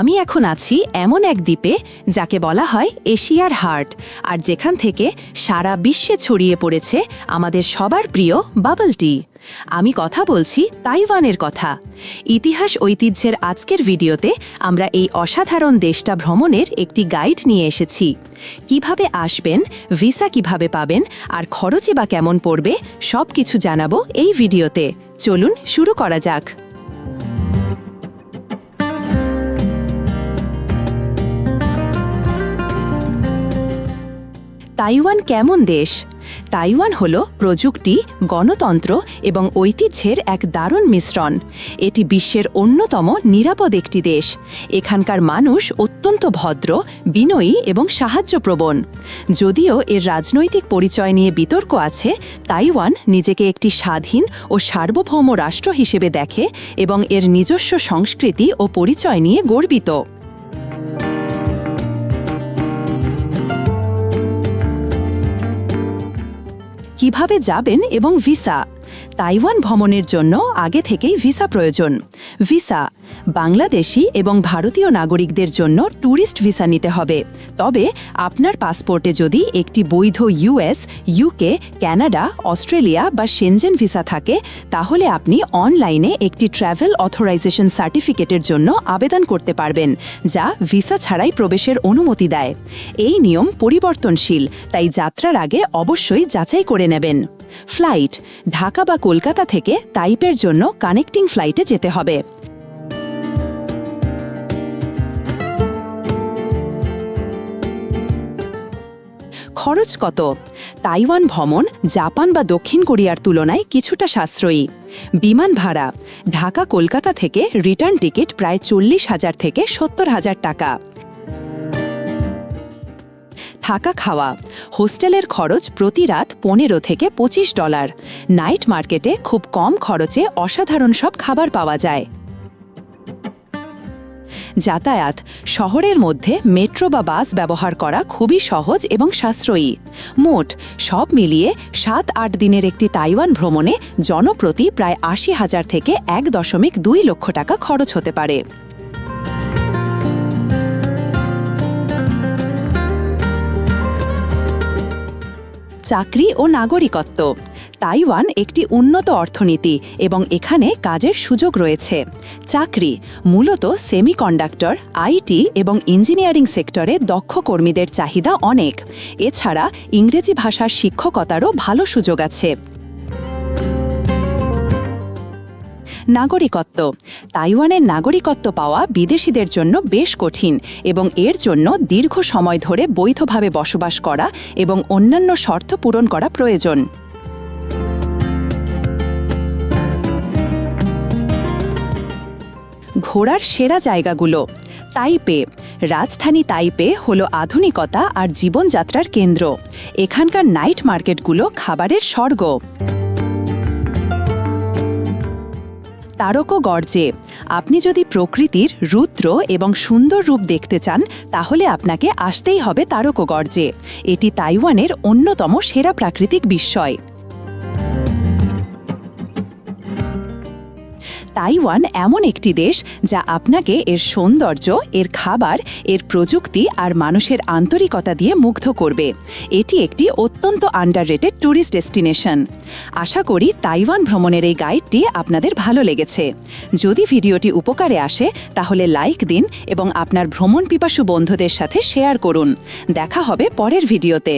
আমি এখন আছি এমন এক দ্বীপে যাকে বলা হয় এশিয়ার হার্ট, আর যেখান থেকে সারা বিশ্বে ছড়িয়ে পড়েছে আমাদের সবার প্রিয় বাবল টি। আমি কথা বলছি তাইওয়ানের কথা। ইতিহাস ঐতিহ্যের আজকের ভিডিওতে আমরা এই অসাধারণ দেশটা ভ্রমণের একটি গাইড নিয়ে এসেছি। কীভাবে আসবেন, ভিসা কীভাবে পাবেন, আর খরচে বা কেমন পড়বে সব কিছু জানাব এই ভিডিওতে। চলুন শুরু করা যাক। তাইওয়ান কেমন দেশ? তাইওয়ান হল প্রযুক্তি, গণতন্ত্র এবং ঐতিহ্যের এক দারুণ মিশ্রণ। এটি বিশ্বের অন্যতম নিরাপদ একটি দেশ। এখানকার মানুষ অত্যন্ত ভদ্র, বিনয়ী এবং সাহায্যপ্রবণ। যদিও এর রাজনৈতিক পরিচয় নিয়ে বিতর্ক আছে, তাইওয়ান নিজেকে একটি স্বাধীন ও সার্বভৌম রাষ্ট্র হিসেবে দেখে এবং এর নিজস্ব সংস্কৃতি ও পরিচয় নিয়ে গর্বিত। কীভাবে যাবেন এবং ভিসা? তাইওয়ান ভ্রমণের জন্য আগে থেকেই ভিসা প্রয়োজন। ভিসা বাংলাদেশি এবং ভারতীয় নাগরিকদের জন্য ট্যুরিস্ট ভিসা নিতে হবে। তবে আপনার পাসপোর্টে যদি একটি বৈধ ইউএস ইউকে কানাডা অস্ট্রেলিয়া বা সেনজেন ভিসা থাকে, তাহলে আপনি অনলাইনে একটি ট্র্যাভেল অথরাইজেশন সার্টিফিকেটের জন্য আবেদন করতে পারবেন, যা ভিসা ছাড়াই প্রবেশের অনুমতি দেয়। এই নিয়ম পরিবর্তনশীল, তাই যাত্রার আগে অবশ্যই যাচাই করে নেবেন। ফ্লাইট ঢাকা বা কলকাতা থেকে তাইপের জন্য কানেক্টিং ফ্লাইটে যেতে হবে। খরচ কত? তাইওয়ান ভ্রমণ জাপান বা দক্ষিণ কোরিয়ার তুলনায় কিছুটা সাশ্রয়ী। বিমান ভাড়া ঢাকা কলকাতা থেকে রিটার্ন টিকিট প্রায় চল্লিশ হাজার থেকে সত্তর হাজার টাকা। থাকা খাওয়া। হোস্টেলের খরচ প্রতি রাত পনেরো থেকে পঁচিশ ডলার। নাইট মার্কেটে খুব কম খরচে অসাধারণ সব খাবার পাওয়া যায়। যাতায়াত। শহরের মধ্যে মেট্রো বা বাস ব্যবহার করা খুবই সহজ এবং সাশ্রয়ী। মোট সব মিলিয়ে সাত আট দিনের একটি তাইওয়ান ভ্রমণে জনপ্রতি প্রায় আশি হাজার থেকে এক দশমিক দুই লক্ষ টাকা খরচ হতে পারে। চাকরি ও নাগরিকত্ব। তাইওয়ান একটি উন্নত অর্থনীতি এবং এখানে কাজের সুযোগ রয়েছে। চাকরি, মূলত সেমিকন্ডাক্টর, আইটি এবং ইঞ্জিনিয়ারিং সেক্টরে দক্ষ কর্মীদের চাহিদা অনেক। এছাড়া ইংরেজি ভাষার শিক্ষকতারও ভালো সুযোগ আছে। নাগরিকত্ব। তাইওয়ানের নাগরিকত্ব পাওয়া বিদেশিদের জন্য বেশ কঠিন এবং এর জন্য দীর্ঘ সময় ধরে বৈধভাবে বসবাস করা এবং অন্যান্য শর্ত পূরণ করা প্রয়োজন। ঘোরার সেরা জায়গাগুলো। তাইপে। রাজধানী তাইপে হল আধুনিকতা আর জীবনযাত্রার কেন্দ্র। এখানকার নাইট মার্কেটগুলো খাবারের স্বর্গ। তারকো গর্জে। আপনি যদি প্রকৃতির রুদ্র এবং সুন্দর রূপ দেখতে চান, তাহলে আপনাকে আসতেই হবে তারকো গর্জে। এটি তাইওয়ানের অন্যতম সেরা প্রাকৃতিক বিস্ময়। তাইওয়ান এমন একটি দেশ যা আপনাকে এর সৌন্দর্য, এর খাবার, এর প্রযুক্তি আর মানুষের আন্তরিকতা দিয়ে মুগ্ধ করবে। এটি একটি অত্যন্ত আন্ডাররেটেড ট্যুরিস্ট ডেস্টিনেশন আশা করি তাইওয়ান ভ্রমণের এই গাইডটি আপনাদের ভালো লেগেছে। যদি ভিডিওটি উপকারে আসে, তাহলে লাইক দিন এবং আপনার ভ্রমণ পিপাসু বন্ধুদের সাথে শেয়ার করুন। দেখা হবে পরের ভিডিওতে।